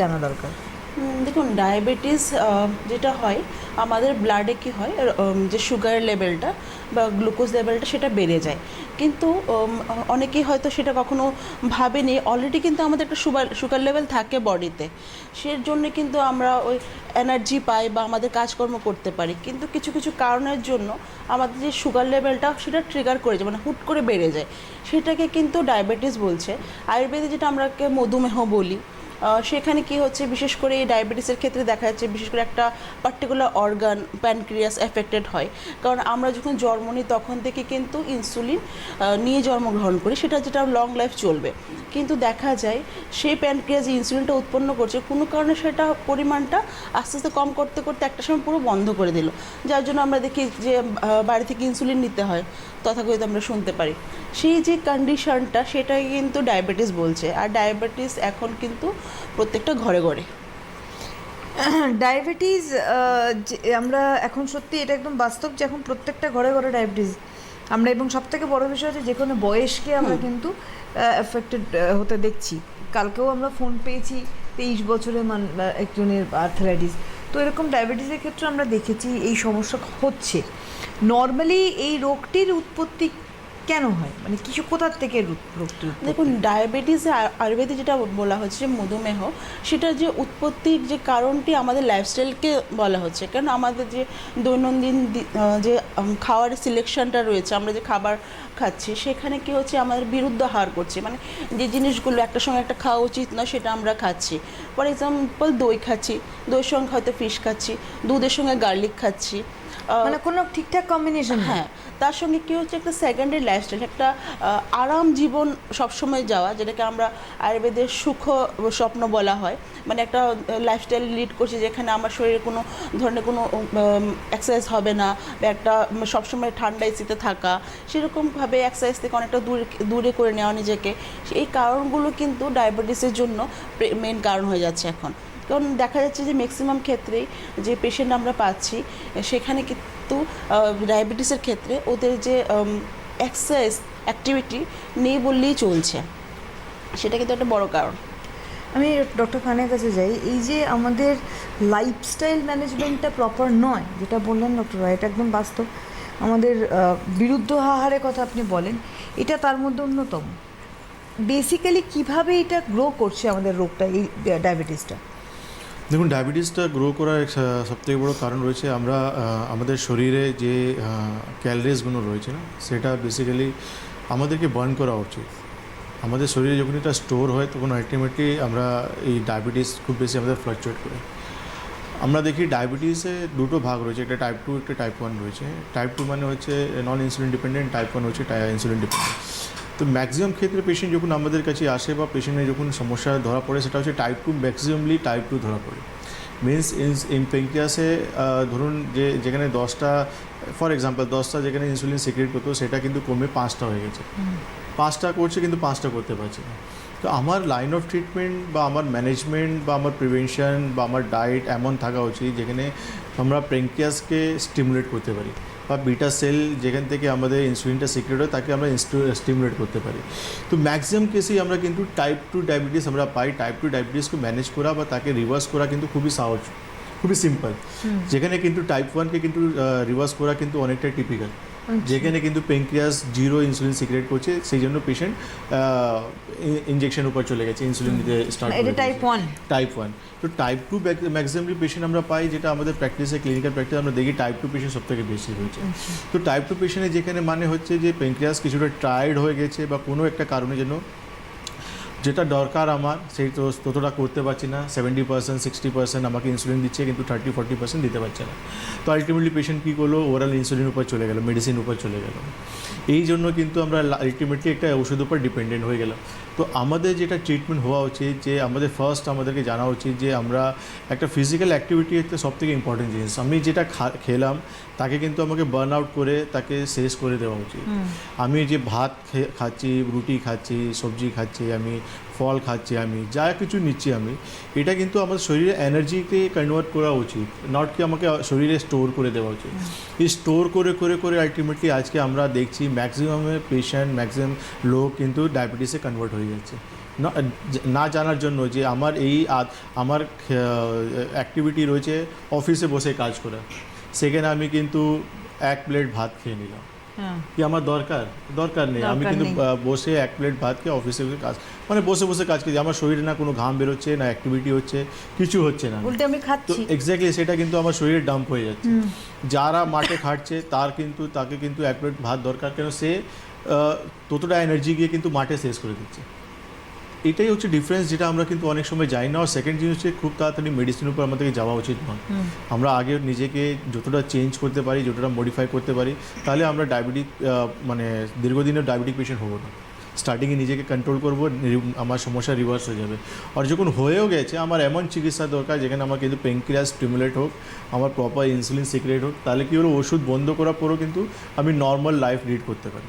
জানা দরকার? দেখুন ডায়াবেটিস যেটা হয়, আমাদের ব্লাডে কি হয় যে সুগার লেভেলটা বা গ্লুকোজ লেভেলটা সেটা বেড়ে যায়। কিন্তু অনেকেই হয়তো সেটা কখনো ভাবেনি। অলরেডি কিন্তু আমাদের একটা সুগার সুগার লেভেল থাকে বডিতে সের জন্য কিন্তু আমরা ওই এনার্জি পাই বা আমাদের কাজকর্ম করতে পারি। কিন্তু কিছু কিছু কারণের জন্য আমাদের যে সুগার লেভেলটা সেটা ট্রিগার করে যায় মানে হুট করে বেড়ে যায়। সেটাকে কিন্তু ডায়াবেটিস বলছে। আয়ুর্বেদে যেটা আমরাকে মধুমেহ বলি সেখানে কি হচ্ছে? বিশেষ করে ডায়াবেটিসের ক্ষেত্রে দেখা যাচ্ছে বিশেষ করে একটা পার্টিকুলার অর্গান প্যানক্রিয়াস এফেক্টেড হয়। কারণ আমরা যখন জন্ম নিই তখন থেকে কিন্তু ইনসুলিন নিয়ে জন্মগ্রহণ করি। সেটা যেটা লং লাইফ চলবে। কিন্তু দেখা যায় সেই প্যানক্রিয়াস ইনসুলিনটা উৎপন্ন করছে, কোনো কারণে সেটা পরিমাণটা আস্তে আস্তে কম করতে করতে একটা সময় পুরো বন্ধ করে দিল। যার জন্য আমরা দেখি যে বাড়ি থেকে ইনসুলিন নিতে হয়। তথাকথিত আমরা শুনতে পারি। সেই যে কন্ডিশনটা সেটাই কিন্তু ডায়াবেটিস বলছে। আর ডায়াবেটিস এখন কিন্তু প্রত্যেকটা ঘরে ঘরে। ডায়াবেটিস আমরা এখন সত্যি এটা একদম বাস্তব যে এখন প্রত্যেকটা ঘরে ঘরে ডায়াবেটিস আমরা এবং সব থেকে বড় বিষয় হচ্ছে যে কোনো বয়সকে আমরা কিন্তু এফেক্টেড হতে দেখছি। কালকেও আমরা ফোন পেয়েছি তেইশ বছরের মান একজনের আর্থারাইটিস তো এরকম ডায়াবেটিসের ক্ষেত্রে আমরা দেখেছি এই সমস্যা হচ্ছে। নর্মালি এই রোগটির উৎপত্তি কেন হয়? মানে কিছু কোথার থেকে রোগ- দেখুন ডায়াবেটিসে আয়ুর্বেদে যেটা বলা হচ্ছে মধুমেহ, সেটার যে উৎপত্তির যে কারণটি আমাদের লাইফস্টাইলকে বলা হচ্ছে। কারণ আমাদের যে দৈনন্দিন যে খাওয়ার সিলেকশনটা রয়েছে, আমরা যে খাবার খাচ্ছি, সেখানে কি হচ্ছে, আমাদের বিরুদ্ধ হার করছে। মানে যে জিনিসগুলো একটা সঙ্গে একটা খাওয়া উচিত না সেটা আমরা খাচ্ছি। ফর এক্সাম্পল দই খাচ্ছি, দইয়ের সঙ্গে হয়তো ফিশ খাচ্ছি, দুধের সঙ্গে গার্লিক খাচ্ছি। মানে কোনো ঠিকঠাক কম্বিনেশন হ্যাঁ তার সঙ্গে কি হচ্ছে একটা সেকেন্ডারি লাইফস্টাইল একটা আরাম জীবন সবসময় যাওয়া যেটাকে আমরা আয়ুর্বেদের সুখ স্বপ্ন বলা হয়। মানে একটা লাইফস্টাইল লিড করছি যেখানে আমার শরীরে কোনো ধরনের কোনো এক্সারসাইজ হবে না বা একটা সবসময় ঠান্ডা এসিতে থাকা। সেরকমভাবে এক্সারসাইজ থেকে অনেকটা দূরে দূরে করে নেওয়া নিজেকে। এই কারণগুলো কিন্তু ডায়াবেটিসের জন্য মেন কারণ হয়ে যাচ্ছে এখন। কারণ দেখা যাচ্ছে যে ম্যাক্সিমাম ক্ষেত্রেই যে পেশেন্ট আমরা পাচ্ছি, সেখানে কিন্তু ডায়াবেটিসের ক্ষেত্রে ওদের যে এক্সারসাইজ অ্যাক্টিভিটি নেই বললেই চলছে। সেটা কিন্তু একটা বড় কারণ। আমি ডক্টর খানের কাছে যাই, এই যে আমাদের লাইফস্টাইল ম্যানেজমেন্টটা প্রপার নয়, যেটা বললেন ডক্টর রায়, এটা একদম বাস্তব। আমাদের বিরুদ্ধ আহারের কথা আপনি বলেন, এটা তার মধ্যে অন্যতম। বেসিক্যালি কীভাবে এটা গ্রো করছে আমাদের রোগটা, এই ডায়াবেটিসটা দেখুন, ডায়াবেটিসটা গ্রো করার সব থেকে বড়ো কারণ রয়েছে, আমরা আমাদের শরীরে যে ক্যালোরিজগুলো রয়েছে না, সেটা বেসিক্যালি আমাদেরকে বার্ন করা উচিত। আমাদের শরীরে যখন এটা স্টোর হয়, তখন আলটিমেটলি আমরা এই ডায়াবেটিস খুব বেশি আমাদের ফ্লাকচুয়েট করে। আমরা দেখি ডায়াবেটিসে দুটো ভাগ রয়েছে, একটা টাইপ টু একটা টাইপ ওয়ান রয়েছে। টাইপ টু মানে হচ্ছে non insulin dependent type one হচ্ছে ইনসুলিন ডিপেন্ডেন্ট তো ম্যাক্সিমাম ক্ষেত্রে পেশেন্ট যখন আমাদের কাছে আসে বা পেশেন্টের যখন সমস্যা ধরা পড়ে, সেটা হচ্ছে type two maximumly type two ধরা পড়ে। মিনস ইন পেঙ্কিয়াসে ধরুন যে, যেখানে দশটা ফর এক্সাম্পল দশটা যেখানে ইনসুলিন সিক্রেট করতো, সেটা কিন্তু কমে পাঁচটা হয়ে গেছে। পাঁচটা করছে কিন্তু পাঁচটা করতে পারছে না। তো আমার লাইন অফ ট্রিটমেন্ট বা আমার ম্যানেজমেন্ট বা আমার প্রিভেনশন বা আমার ডায়েট এমন থাকা উচিত যেখানে আমরা প্রেঙ্কিয়াসকে স্টিমুলেট করতে পারি। বা বিটা সেল যেখান থেকে আমাদের ইনসুলিনটা সিক্রেট হয় তাকে আমরা স্টিমুলেট করতে পারি। তো ম্যাক্সিমাম কেসেই আমরা কিন্তু টাইপ টু ডায়াবেটিস আমরা পাই। টাইপ টু ডায়াবেটিসকে ম্যানেজ করা বা তাকে রিভার্স করা কিন্তু খুবই সহজ খুবই সিম্পল যেখানে কিন্তু টাইপ ওয়ানকে কিন্তু রিভার্স করা কিন্তু অনেকটাই টিপিক্যাল যেখানে কিন্তু পেনক্রিয়াস জিরো ইনসুলিন সিক্রেট করছে সেই জন্য পেশেন্ট ইনজেকশন উপর চলে গেছে ইনসুলিন নিতে স্টার্ট এটা টাইপ ওয়ান টাইপ ওয়ান তো টাইপ টু ম্যাক্সিমামলি পেশেন্ট আমরা পাই যেটা আমাদের প্র্যাকটিসে ক্লিনিক্যাল প্র্যাকটিস আমরা দেখি টাইপ টু পেশেন্ট সব থেকে বেশি রয়েছে তো টাইপ টু পেশেন্টে যেখানে মানে হচ্ছে যে পেনক্রিয়াস কিছুটা টায়ার্ড হয়ে গেছে বা কোনো একটা কারণের যেন যেটা দরকার আমার, সেই তো ততটা করতে পারছি না। সেভেন্টি পার্সেন্ট সিক্সটি পার্সেন্ট আমাকে ইনসুলিন দিচ্ছে, কিন্তু থার্টি ফর্টি পার্সেন্ট দিতে পারছে না। তো আলটিমেটলি পেশেন্ট কী করল? ওরাল ইনসুলিন উপর চলে গেল মেডিসিন উপর চলে গেল। এই জন্য কিন্তু আমরা আলটিমেটলি একটা ওষুধের উপর ডিপেন্ডেন্ট হয়ে গেলাম। তো আমাদের যেটা ট্রিটমেন্ট হওয়া উচিত যে আমাদের ফার্স্ট আমাদেরকে জানা উচিত যে আমরা একটা ফিজিক্যাল অ্যাক্টিভিটি হচ্ছে সব থেকে ইম্পর্টেন্ট জিনিস। আমি যেটা খেলাম তাকে কিন্তু আমাকে বার্ন আউট করে তাকে শেষ করে দেওয়া উচিত। আমি যে ভাত খাচ্ছি রুটি খাচ্ছি সবজি খাচ্ছি আমি ফল খাচ্ছি আমি যা কিছু নিচ্ছি আমি এটা কিন্তু আমার শরীরে এনার্জিকে কনভার্ট করা উচিত নট কি আমাকে শরীরে স্টোর করে দেওয়া উচিত। এই স্টোর করে করে করে আলটিমেটলি আজকে আমরা দেখছি ম্যাক্সিমামে পেশেন্ট ম্যাক্সিমাম লোক কিন্তু ডায়াবেটিসে কনভার্ট হয়ে যাচ্ছে। না জানার জন্য যে আমার এই আমার অ্যাক্টিভিটি রয়েছে অফিসে বসে কাজ করা। সেখানে আমি কিন্তু এক প্লেট ভাত খেয়ে নিলাম। কি আমার দরকার? দরকার নেই। আমি কিন্তু বসে এক প্লেট ভাত খেয়ে অফিসে বসে কাজ মানে বসে বসে কাজ করছি আমার শরীরে না কোনো ঘাম বেরোচ্ছে না অ্যাক্টিভিটি হচ্ছে কিছু হচ্ছে না। উল্টে আমি তো খাচ্ছি এক্স্যাক্টলি সেটা কিন্তু আমার শরীরে ডাম্প হয়ে যাচ্ছে। যারা মাঠে খাটছে তার কিন্তু তাকে কিন্তু এক প্লেট ভাত দরকার। কেন সে ততটা এনার্জি গিয়ে কিন্তু মাঠে শেষ করে দিচ্ছে। এটাই হচ্ছে ডিফারেন্স যেটা আমরা কিন্তু অনেক সময় যাই না। আর সেকেন্ড জিনিস হচ্ছে খুব তাড়াতাড়ি মেডিসিনের উপর আমাদেরকে যাওয়া উচিত নয়। আমরা আগে নিজেকে যতটা চেঞ্জ করতে পারি যতটা মডিফাই করতে পারি তাহলে আমরা ডায়াবেটিক মানে দীর্ঘদিনের ডায়াবেটিক পেশেন্ট হব না। স্টার্টিংয়ে নিজেকে কন্ট্রোল করব আমার সমস্যা রিভার্স হয়ে যাবে। আর যখন হয়েও গেছে আমার এমন চিকিৎসা দরকার যেখানে আমার কিন্তু পেনক্রিয়াস স্টিমুলেট হোক আমার প্রপার ইনসুলিন সিক্রেট হোক তাহলে কি হলো ওষুধ বন্ধ করার পরেও কিন্তু আমি নর্মাল লাইফ লিড করতে পারি।